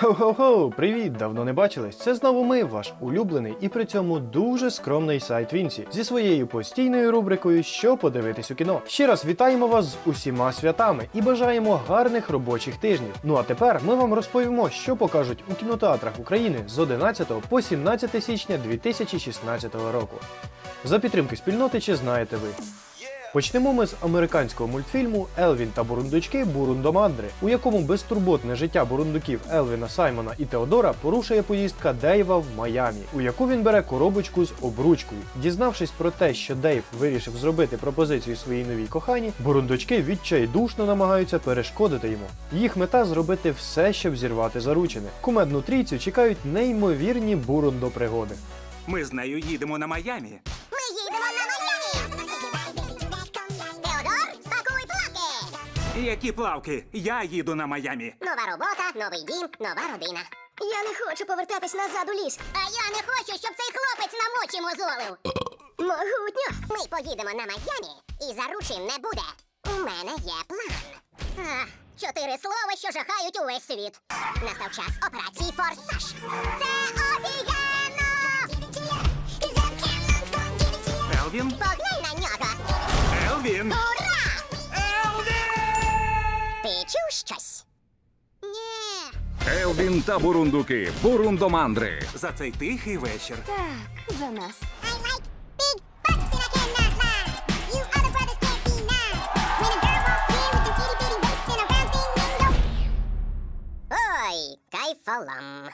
Хо-хо-хо, привіт! Давно не бачились. Це знову ми, ваш улюблений і при цьому дуже скромний сайт Вінсі зі своєю постійною рубрикою Що подивитись у кіно. Ще раз вітаємо вас з усіма святами і бажаємо гарних робочих тижнів. Ну а тепер ми вам розповімо, що покажуть у кінотеатрах України з 11 по 17 січня 2016 року. За підтримки спільноти чи знаєте ви? Почнемо ми з американського мультфільму Елвін та бурундучки Бурундомандри, у якому безтурботне життя бурундуків Елвіна Саймона і Теодора порушує поїздка Дейва в Майамі, у яку він бере коробочку з обручкою. Дізнавшись про те, що Дейв вирішив зробити пропозицію своїй новій кохані, бурундучки відчайдушно намагаються перешкодити йому. Їх мета зробити все, щоб зірвати заручини. Кумедну трійцю чекають неймовірні бурундопригоди. Ми з нею їдемо на Майамі. Які плавки? Я їду на Майамі. Нова робота, новий дім, нова родина. Я не хочу повертатись назад у ліс. А я не хочу, щоб цей хлопець нам очі мозолив. Могутньо. Ми поїдемо на Майамі, і заручин не буде. У мене є план. Ах, чотири слова, що жахають увесь світ. Настав час операції Форсаж. Це офігенно! Елвін? Поглянь на нього! Елвін! Ура! Елвін та бурундуки. Бурундомандри. За цей тихий вечір. Так, за нас. Ой, кайфолом.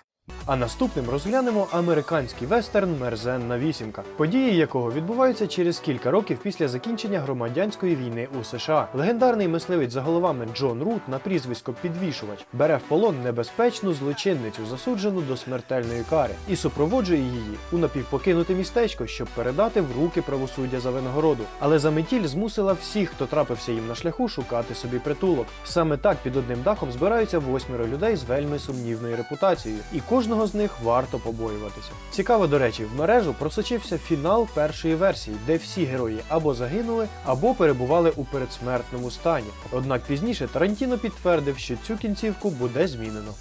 А наступним розглянемо американський вестерн Мерзенна вісімка, події якого відбуваються через кілька років після закінчення громадянської війни у США. Легендарний мисливець за головами Джон Рут на прізвисько Підвішувач бере в полон небезпечну злочинницю, засуджену до смертельної кари, і супроводжує її у напівпокинуте містечко, щоб передати в руки правосуддя за винагороду. Але заметіль змусила всіх, хто трапився їм на шляху, шукати собі притулок. Саме так під одним дахом збираються восьмеро людей з вельми сумнівною репутацією, і кожного з них варто побоюватися. Цікаво, до речі, в мережу просочився фінал першої версії, де всі герої або загинули, або перебували у передсмертному стані. Однак пізніше Тарантіно підтвердив, що цю кінцівку буде змінено.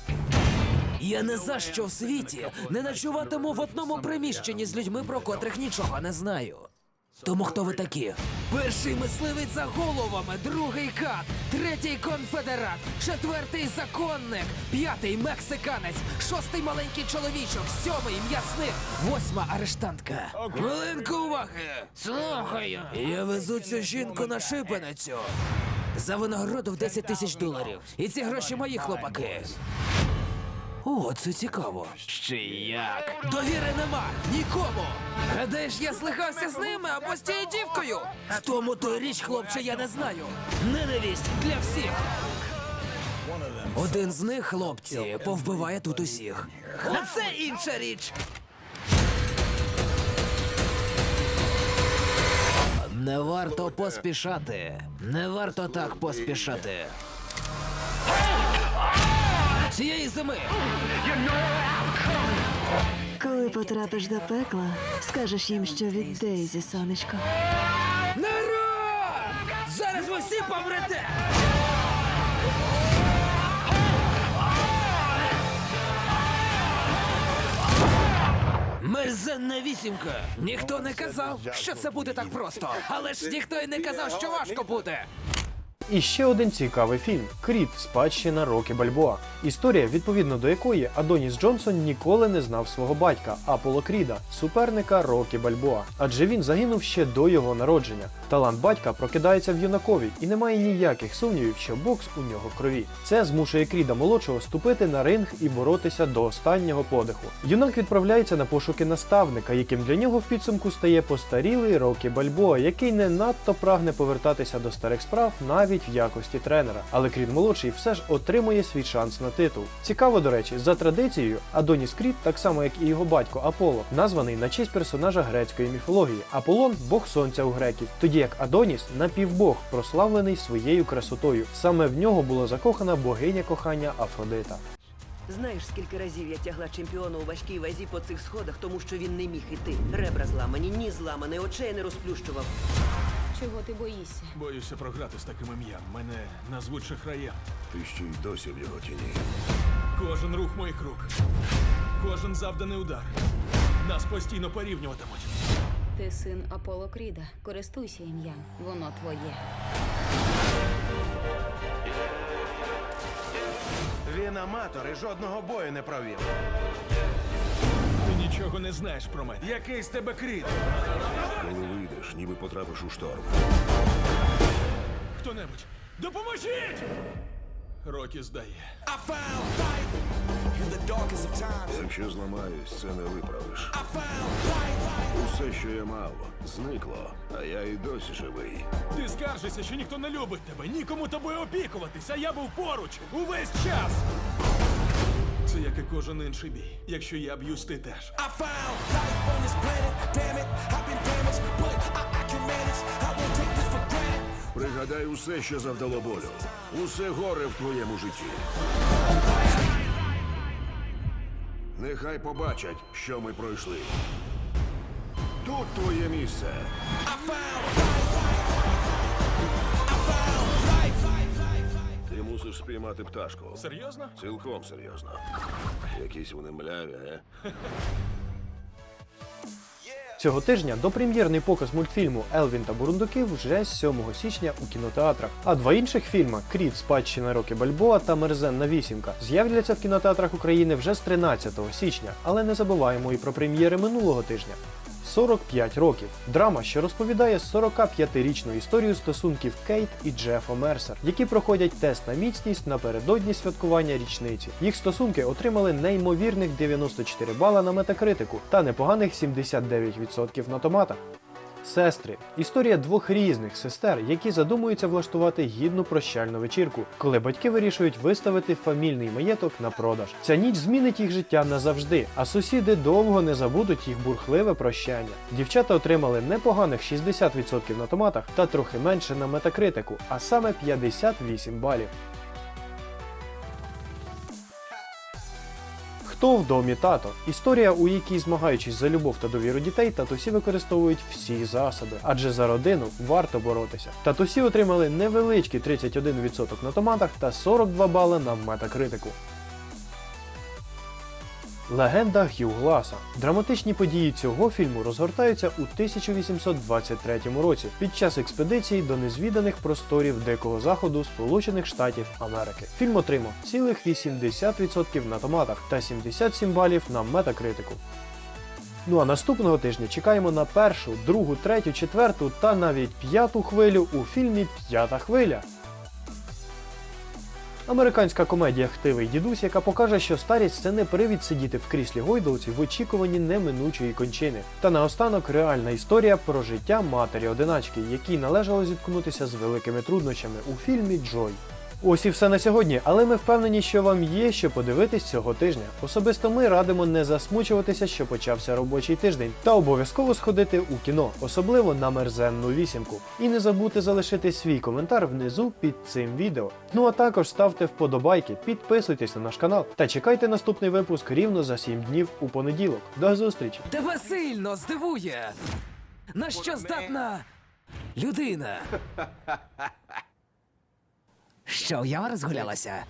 Я не за що в світі не ночуватиму в одному приміщенні з людьми, про котрих нічого не знаю. Тому хто ви такі? Перший мисливець за головами, другий кат, третій конфедерат, четвертий законник, п'ятий мексиканець, шостий маленький чоловічок, сьомий м'ясник, восьма арештантка. Хвилинку уваги! Слухаю. Я везу цю жінку на шибеницю. За винагороду в 10 тисяч доларів. І ці гроші мої хлопаки. О, це цікаво. Ще як? Довіри нема нікому. Гадаєш, я слихався з ними або з тією дівкою? В тому то річ, хлопче, я не знаю. Ненависть для всіх. Один з них, хлопці, повбиває тут усіх. Оце інша річ. Не варто поспішати. Не варто так поспішати. Цієї зими Коли потрапиш до пекла, скажеш їм, що від Дейзі, сонечко. Народ! Зараз ви всі помрете! Мерзенна вісімка! Ніхто не казав, що це буде так просто. Але ж ніхто й не казав, що важко буде. І ще один цікавий фільм Кріт Спадщина Рокі Бальбоа. Історія, відповідно до якої Адоніс Джонсон ніколи не знав свого батька Аполло Кріда, суперника Рокі Бальбоа. Адже він загинув ще до його народження. Талант батька прокидається в юнакові і немає ніяких сумнівів, що бокс у нього в крові. Це змушує Кріда молодшого ступити на ринг і боротися до останнього подиху. Юнак відправляється на пошуки наставника, яким для нього в підсумку стає постарілий Рокі Бальбоа, який не надто прагне повертатися до старих справ навіть в якості тренера. Але Крід молодший все ж отримує свій шанс на титул. Цікаво, до речі, за традицією, Адоніс Крід, так само як і його батько Аполло, названий на честь персонажа грецької міфології. Аполлон бог сонця у греків, тоді як Адоніс напівбог, прославлений своєю красотою. Саме в нього була закохана богиня кохання Афродита. Знаєш, скільки разів я тягла чемпіона у важкій вазі по цих сходах, тому що він не міг іти. Ребра зламані, ніс зламаний, очей не розплющував. Чого ти боїшся? Боюся програти з таким ім'ям. Мене назвуть шахраєм. Ти ще й досі в його тіні. Кожен рух моїх рук, кожен завданий удар. Нас постійно порівнюватимуть. Ти син Аполло Кріда. Користуйся ім'ям. Воно твоє. Він аматор і жодного бою не провів. Нічого не знаєш про мене. Який з тебе кріт? Коли вийдеш, ніби потрапиш у шторм. Хто-небудь, допоможіть! Рокі здає. Якщо зламаюсь, це не виправиш. Усе, що я мав, зникло, а я і досі живий. Ти скаржишся, що ніхто не любить тебе, нікому тобою опікуватись, а я був поруч увесь час. Це як і кожен інший бій. Якщо я б'юсь, ти теж. Пригадай усе, що завдало болю. Усе горе в твоєму житті. Нехай побачать, що ми пройшли. Тут твоє місце. Мусиш спіймати пташку. Серйозно? Цілком серйозно. Якісь вони мляві, е? Цього тижня допрем'єрний показ мультфільму Елвін та Бурундуки вже 7 січня у кінотеатрах. А два інших фільма Кріт, Спадщина Роки Бальбоа та Мерзенна вісімка з'являться в кінотеатрах України вже з 13 січня, але не забуваємо і про прем'єри минулого тижня. 45 років. Драма, що розповідає 45-річну історію стосунків Кейт і Джефа Мерсер, які проходять тест на міцність напередодні святкування річниці. Їх стосунки отримали неймовірних 94 бала на метакритику та непоганих 79% на томатах. Сестри історія двох різних сестер, які задумуються влаштувати гідну прощальну вечірку, коли батьки вирішують виставити фамільний маєток на продаж. Ця ніч змінить їх життя назавжди, а сусіди довго не забудуть їх бурхливе прощання. Дівчата отримали непоганих 60% на томатах та трохи менше на метакритику, а саме 58 балів. Хто в домі тато? Історія, у якій, змагаючись за любов та довіру дітей, татусі використовують всі засоби, адже за родину варто боротися. Татусі отримали невеличкі 31% на томатах та 42 бали на метакритику. Легенда Хью Гласа. Драматичні події цього фільму розгортаються у 1823 році під час експедиції до незвіданих просторів Дикого Заходу Сполучених Штатів Америки. Фільм отримав цілих 80% на томатах та 77 балів на метакритику. Ну а наступного тижня чекаємо на першу, другу, третю, четверту та навіть п'яту хвилю у фільмі П'ята хвиля. Американська комедія Хтивий дідусь, яка покаже, що старість це не привід сидіти в кріслі гойдолці в очікуванні неминучої кончини. Та наостанок реальна історія про життя матері одиначки, якій належало зіткнутися з великими труднощами у фільмі Джой. Ось і все на сьогодні, але ми впевнені, що вам є що подивитись цього тижня. Особисто ми радимо не засмучуватися, що почався робочий тиждень, та обов'язково сходити у кіно, особливо на мерзенну вісімку. І не забудьте залишити свій коментар внизу під цим відео. Ну а також ставте вподобайки, підписуйтесь на наш канал та чекайте наступний випуск рівно за 7 днів у понеділок. До зустрічі! Тебе сильно здивує! На що здатна людина? Що, я розгулялася?